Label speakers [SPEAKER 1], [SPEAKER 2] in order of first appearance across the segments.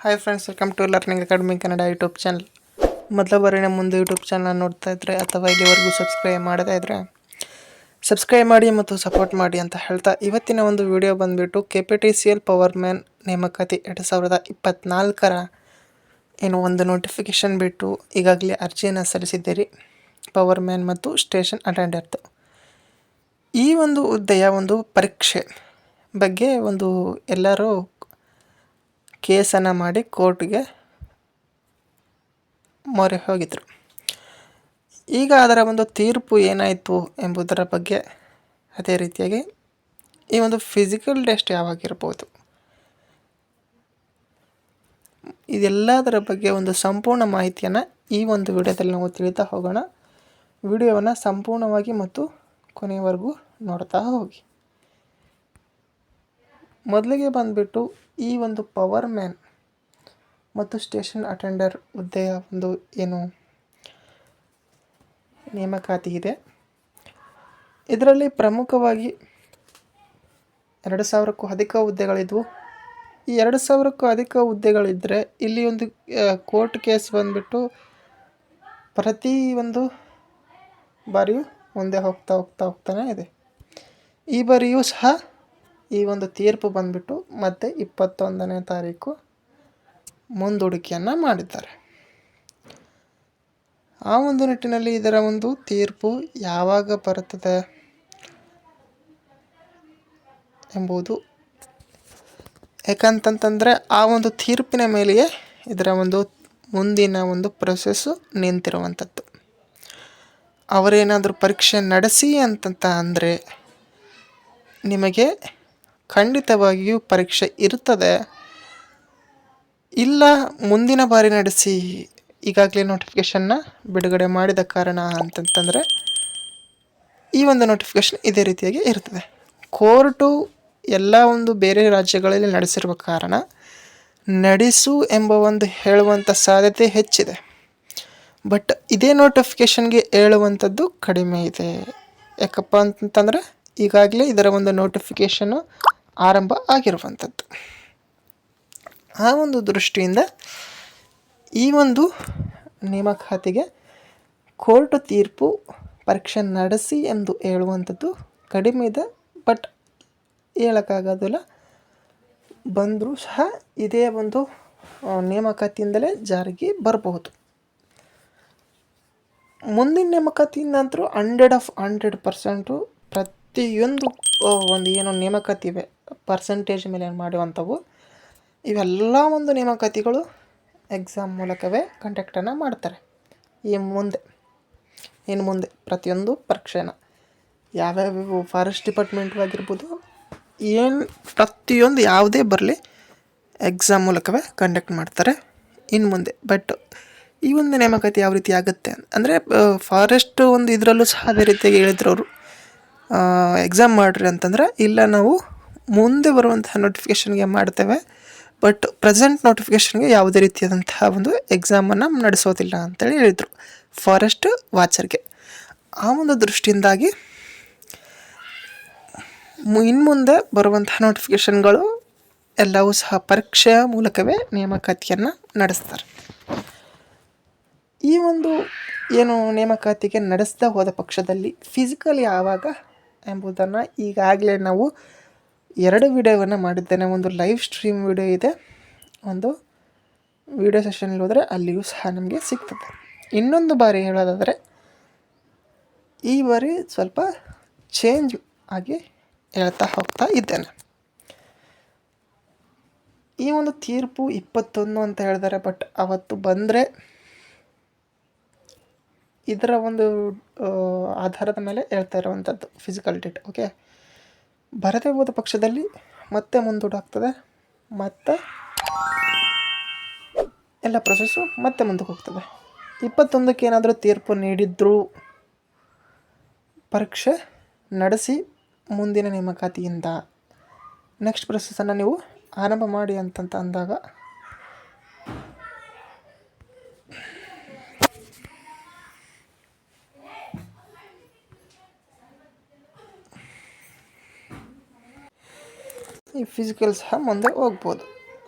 [SPEAKER 1] Hi friends welcome to learning academy Kannada YouTube channel ಮೊದಲ ಬಾರಿನ ಮುಂದೆ ಯೂಟ್ಯೂಬ್ ಚಾನಲ್ ನೋಡ್ತಾ ಇದ್ರೆ ಅಥವಾ ಇಲ್ಲಿವರೆಗೂ ಸಬ್ಸ್ಕ್ರೈಬ್ ಮಾಡದೇ ಇದ್ದರೆ ಸಬ್ಸ್ಕ್ರೈಬ್ ಮಾಡಿ ಮತ್ತು ಸಪೋರ್ಟ್ ಮಾಡಿ ಅಂತ ಹೇಳ್ತಾ ಇವತ್ತಿನ ಒಂದು ವಿಡಿಯೋ ಬಂದುಬಿಟ್ಟು K P T C L power man ನೇಮಕಾತಿ ಎರಡು ಸಾವಿರದ ಇಪ್ಪತ್ತ್ನಾಲ್ಕರ ಏನು ಒಂದು ನೋಟಿಫಿಕೇಷನ್ ಬಿಟ್ಟು ಈಗಾಗಲೇ ಅರ್ಜಿಯನ್ನು ಸಲ್ಲಿಸಿದ್ದೀರಿ. ಪವರ್ ಮ್ಯಾನ್ ಮತ್ತು ಸ್ಟೇಷನ್ ಅಟೆಂಡರ್ದು ಈ ಒಂದು ಹುದ್ದೆಯ ಒಂದು ಪರೀಕ್ಷೆ ಬಗ್ಗೆ ಒಂದು ಎಲ್ಲರೂ ಕೇಸನ್ನು ಮಾಡಿ ಕೋರ್ಟ್ಗೆ ಮೊರೆ ಹೋಗಿದ್ದರು ಈಗ ಅದರ ಒಂದು ತೀರ್ಪು ಏನಾಯಿತು ಎಂಬುದರ ಬಗ್ಗೆ ಅದೇ ರೀತಿಯಾಗಿ ಈ ಒಂದು ಫಿಸಿಕಲ್ ಟೆಸ್ಟ್ ಯಾವಾಗಿರ್ಬೋದು? ಇದೆಲ್ಲದರ ಬಗ್ಗೆ ಒಂದು ಸಂಪೂರ್ಣ ಮಾಹಿತಿಯನ್ನು ಈ ಒಂದು ವಿಡಿಯೋದಲ್ಲಿ ನಾವು ತಿಳಿತಾ ಹೋಗೋಣ. ವಿಡಿಯೋವನ್ನು ಸಂಪೂರ್ಣವಾಗಿ ಮತ್ತು ಕೊನೆಯವರೆಗೂ ನೋಡ್ತಾ ಹೋಗಿ. ಮೊದಲಿಗೆ ಬಂದುಬಿಟ್ಟು ಈ ಒಂದು ಪವರ್ ಮ್ಯಾನ್ ಮತ್ತು ಸ್ಟೇಷನ್ ಅಟೆಂಡರ್ ಹುದ್ದೆಯ ಒಂದು ಏನು ನೇಮಕಾತಿ ಇದೆ. ಇದರಲ್ಲಿ ಪ್ರಮುಖವಾಗಿ ಎರಡು ಸಾವಿರಕ್ಕೂ ಅಧಿಕ ಹುದ್ದೆಗಳಿದ್ವು. ಈ ಎರಡು ಸಾವಿರಕ್ಕೂ ಅಧಿಕ ಹುದ್ದೆಗಳಿದ್ದರೆ ಇಲ್ಲಿ ಒಂದು ಕೋರ್ಟ್ ಕೇಸ್ ಬಂದುಬಿಟ್ಟು ಪ್ರತಿ ಒಂದು ಬಾರಿಯೂ ಮುಂದೆ ಹೋಗ್ತಾ ಹೋಗ್ತಾ ಹೋಗ್ತಾನೆ ಇದೆ. ಈ ಬಾರಿಯೂ ಸಹ ಈ ಒಂದು ತೀರ್ಪು ಬಂದುಬಿಟ್ಟು ಮತ್ತೆ ಇಪ್ಪತ್ತೊಂದನೇ ತಾರೀಕು ಮುಂದೂಡಿಕೆಯನ್ನು ಮಾಡಿದ್ದಾರೆ. ಆ ಒಂದು ನಿಟ್ಟಿನಲ್ಲಿ ಇದರ ಒಂದು ತೀರ್ಪು ಯಾವಾಗ ಬರುತ್ತದೆ ಎಂಬುದು ಯಾಕಂತಂತಂದರೆ ಆ ಒಂದು ತೀರ್ಪಿನ ಮೇಲೆಯೇ ಇದರ ಒಂದು ಮುಂದಿನ ಒಂದು ಪ್ರೊಸೆಸ್ಸು ನಿಂತಿರುವಂಥದ್ದು. ಅವರೇನಾದರೂ ಪರೀಕ್ಷೆ ನಡೆಸಿ ಅಂತಂತ ಅಂದರೆ ನಿಮಗೆ ಖಂಡಿತವಾಗಿಯೂ ಪರೀಕ್ಷೆ ಇರುತ್ತದೆ. ಇಲ್ಲ, ಮುಂದಿನ ಬಾರಿ ನಡೆಸಿ ಈಗಾಗಲೇ ನೋಟಿಫಿಕೇಷನ್ನ ಬಿಡುಗಡೆ ಮಾಡಿದ ಕಾರಣ ಅಂತಂತಂದರೆ, ಈ ಒಂದು ನೋಟಿಫಿಕೇಷನ್ ಇದೇ ರೀತಿಯಾಗಿ ಇರ್ತದೆ ಕೋರ್ಟು ಎಲ್ಲ ಒಂದು ಬೇರೆ ರಾಜ್ಯಗಳಲ್ಲಿ ನಡೆಸಿರುವ ಕಾರಣ ನಡೆಸು ಎಂಬ ಒಂದು ಹೇಳುವಂಥ ಸಾಧ್ಯತೆ ಹೆಚ್ಚಿದೆ. ಬಟ್ ಇದೇ ನೋಟಿಫಿಕೇಷನ್ಗೆ ಹೇಳುವಂಥದ್ದು ಕಡಿಮೆ ಇದೆ. ಯಾಕಪ್ಪ ಅಂತಂತಂದರೆ, ಈಗಾಗಲೇ ಇದರ ಒಂದು ನೋಟಿಫಿಕೇಷನ್ನು ಆರಂಭ ಆಗಿರುವಂಥದ್ದು. ಆ ಒಂದು ದೃಷ್ಟಿಯಿಂದ ಈ ಒಂದು ನೇಮಕಾತಿಗೆ ಕೋರ್ಟ್ ತೀರ್ಪು ಪರೀಕ್ಷೆ ನಡೆಸಿ ಎಂದು ಹೇಳುವಂಥದ್ದು ಕಡಿಮೆ ಇದೆ, ಬಟ್ ಹೇಳೋಕ್ಕಾಗೋದಿಲ್ಲ. ಬಂದರೂ ಸಹ ಇದೇ ಒಂದು ನೇಮಕಾತಿಯಿಂದಲೇ ಜಾರಿಗೆ ಬರಬಹುದು. ಮುಂದಿನ ನೇಮಕಾತಿಯಿಂದಂತರೂ ಹಂಡ್ರೆಡ್ ಆಫ್ ಹಂಡ್ರೆಡ್ ಪರ್ಸೆಂಟು ಪ್ರತಿಯೊಂದು ಒಂದು ಏನು ನೇಮಕಾತಿ ಇವೆ ಪರ್ಸೆಂಟೇಜ್ ಮೇಲೆ ಏನು ಮಾಡುವಂಥವು, ಇವೆಲ್ಲ ಒಂದು ನೇಮಕಾತಿಗಳು ಎಕ್ಸಾಮ್ ಮೂಲಕವೇ ಕಂಡಕ್ಟನ್ನು ಮಾಡ್ತಾರೆ. ಈ ಮುಂದೆ ಇನ್ನು ಮುಂದೆ ಪ್ರತಿಯೊಂದು ಪರೀಕ್ಷೆನ ಯಾವ್ಯಾವ ಫಾರೆಸ್ಟ್ ಡಿಪಾರ್ಟ್ಮೆಂಟ್ ಆಗಿರ್ಬೋದು, ಏನು ಪ್ರತಿಯೊಂದು ಯಾವುದೇ ಬರಲಿ ಎಕ್ಸಾಮ್ ಮೂಲಕವೇ ಕಂಡಕ್ಟ್ ಮಾಡ್ತಾರೆ. ಇನ್ನು ಮುಂದೆ ಬಟ್ ಈ ಒಂದು ನೇಮಕಾತಿ ಯಾವ ರೀತಿ ಆಗುತ್ತೆ ಅಂದರೆ ಫಾರೆಸ್ಟ್ ಒಂದು ಇದರಲ್ಲೂ ಸಹ ಅದೇ ರೀತಿಯಾಗಿ ಹೇಳಿದ್ರು ಅವರು. ಎಕ್ಸಾಮ್ ಮಾಡಿರಿ ಅಂತಂದ್ರೆ, ಇಲ್ಲ ನಾವು ಮುಂದೆ ಬರುವಂತಹ ನೋಟಿಫಿಕೇಷನ್ಗೆ ಮಾಡ್ತೇವೆ. ಬಟ್ ಪ್ರೆಸೆಂಟ್ ನೋಟಿಫಿಕೇಷನ್ಗೆ ಯಾವುದೇ ರೀತಿಯಾದಂತಹ ಒಂದು ಎಕ್ಸಾಮನ್ನು ನಡೆಸೋದಿಲ್ಲ ಅಂತೇಳಿ ಹೇಳಿದರು. ಫಾರೆಸ್ಟ್ ವಾಚರ್ಗೆ ಆ ಒಂದು ದೃಷ್ಟಿಯಿಂದಾಗಿ ಇನ್ನು ಮುಂದೆ ಬರುವಂತಹ ನೋಟಿಫಿಕೇಷನ್ಗಳು ಎಲ್ಲವೂ ಸಹ ಪರೀಕ್ಷೆಯ ಮೂಲಕವೇ ನೇಮಕಾತಿಯನ್ನು ನಡೆಸ್ತಾರೆ. ಈ ಒಂದು ಏನು ನೇಮಕಾತಿಗೆ ನಡೆಸ್ತಾ ಹೋದ ಪಕ್ಷದಲ್ಲಿ ಫಿಸಿಕಲ್ ಯಾವಾಗ ಎಂಬುದನ್ನು ಈಗಾಗಲೇ ನಾವು ಎರಡು ವಿಡಿಯೋವನ್ನು ಮಾಡಿದ್ದೇನೆ. ಒಂದು ಲೈವ್ ಸ್ಟ್ರೀಮ್ ವಿಡಿಯೋ ಇದೆ. ಒಂದು ವಿಡಿಯೋ ಸೆಷನಲ್ಲಿ ಹೋದರೆ ಅಲ್ಲಿಯೂ ಸಹ ನಮಗೆ ಸಿಗ್ತದೆ. ಇನ್ನೊಂದು ಬಾರಿ ಹೇಳೋದಾದರೆ, ಈ ಬಾರಿ ಸ್ವಲ್ಪ ಚೇಂಜ್ ಆಗಿ ಹೇಳ್ತಾ ಹೋಗ್ತಾ ಇದ್ದೇನೆ. ಈ ಒಂದು ತೀರ್ಪು ಇಪ್ಪತ್ತೊಂದು ಅಂತ ಹೇಳಿದ್ದಾರೆ ಬಟ್ ಅವತ್ತು ಬಂದರೆ ಇದರ ಒಂದು ಆಧಾರದ ಮೇಲೆ ಹೇಳ್ತಾ ಇರುವಂಥದ್ದು ಫಿಸಿಕಲ್ ಡೇಟ್ ಓಕೆ ಬರದೇ ಹೋದ ಪಕ್ಷದಲ್ಲಿ ಮತ್ತೆ ಮುಂದೂಡಾಗ್ತದೆ. ಮತ್ತು ಎಲ್ಲ ಪ್ರೊಸೆಸ್ಸು ಮತ್ತೆ ಮುಂದಕ್ಕೆ ಹೋಗ್ತದೆ ಇಪ್ಪತ್ತೊಂದಕ್ಕೆ ಏನಾದರೂ ತೀರ್ಪು ನೀಡಿದ್ರೂ ಪರೀಕ್ಷೆ ನಡೆಸಿ ಮುಂದಿನ ನೇಮಕಾತಿಯಿಂದ ನೆಕ್ಸ್ಟ್ ಪ್ರೊಸೆಸನ್ನು ನೀವು ಆರಂಭ ಮಾಡಿ ಅಂತಂತ ಅಂದಾಗ ಈ ಫಿಸಿಕಲ್ ಸಹ ಮುಂದೆ ಹೋಗ್ಬೋದು.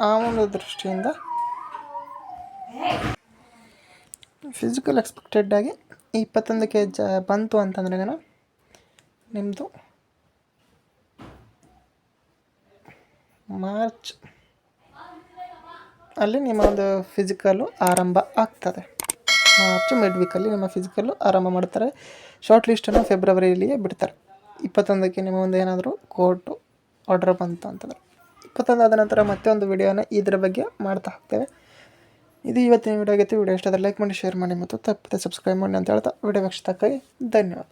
[SPEAKER 1] ಆ ಒಂದು ದೃಷ್ಟಿಯಿಂದ ಫಿಸಿಕಲ್ ಎಕ್ಸ್ಪೆಕ್ಟೆಡ್ ಆಗಿ ಇಪ್ಪತ್ತೊಂದಕ್ಕೆ ಜ ಬಂತು ಅಂತಂದ್ರೆ ನಿಮ್ಮದು ಮಾರ್ಚ್ ಅಲ್ಲಿ ನಿಮ್ಮ ಒಂದು ಫಿಸಿಕಲ್ಲು ಆರಂಭ ಆಗ್ತದೆ. ಮಾರ್ಚ್ ಮಿಡ್ ವೀಕಲ್ಲಿ ನಿಮ್ಮ ಫಿಸಿಕಲ್ಲು ಆರಂಭ ಮಾಡ್ತಾರೆ. ಶಾರ್ಟ್ ಲಿಸ್ಟನ್ನು ಫೆಬ್ರವರಿಯಲ್ಲಿಯೇ ಬಿಡ್ತಾರೆ. ಇಪ್ಪತ್ತೊಂದಕ್ಕೆ ನಿಮ್ಮ ಒಂದು ಏನಾದರೂ ಕೋರ್ಟು ಆರ್ಡರ್ ಬಂತು ಅಂತಂದರೆ. ಆದ ನಂತರ ಮತ್ತೆ ಒಂದು ವಿಡಿಯೋನ ಇದರ ಬಗ್ಗೆ ಮಾಡ್ತಾ ಹೋಗ್ತೇವೆ. ಇದು ಇವತ್ತಿನ ವಿಡಿಯೋ ಆಗೈತೆ ವಿಡಿಯೋ ಇಷ್ಟ ಲೈಕ್ ಮಾಡಿ ಶೇರ್ ಮಾಡಿ ಮತ್ತು ತಪ್ಪದೆ ಸಬ್ಸ್ಕ್ರೈಬ್ ಮಾಡಿ ಅಂತ ಹೇಳ್ತಾ ವಿಡಿಯೋ ವೀಕ್ಷಿಸಕ್ಕಾಗಿ ಧನ್ಯವಾದ.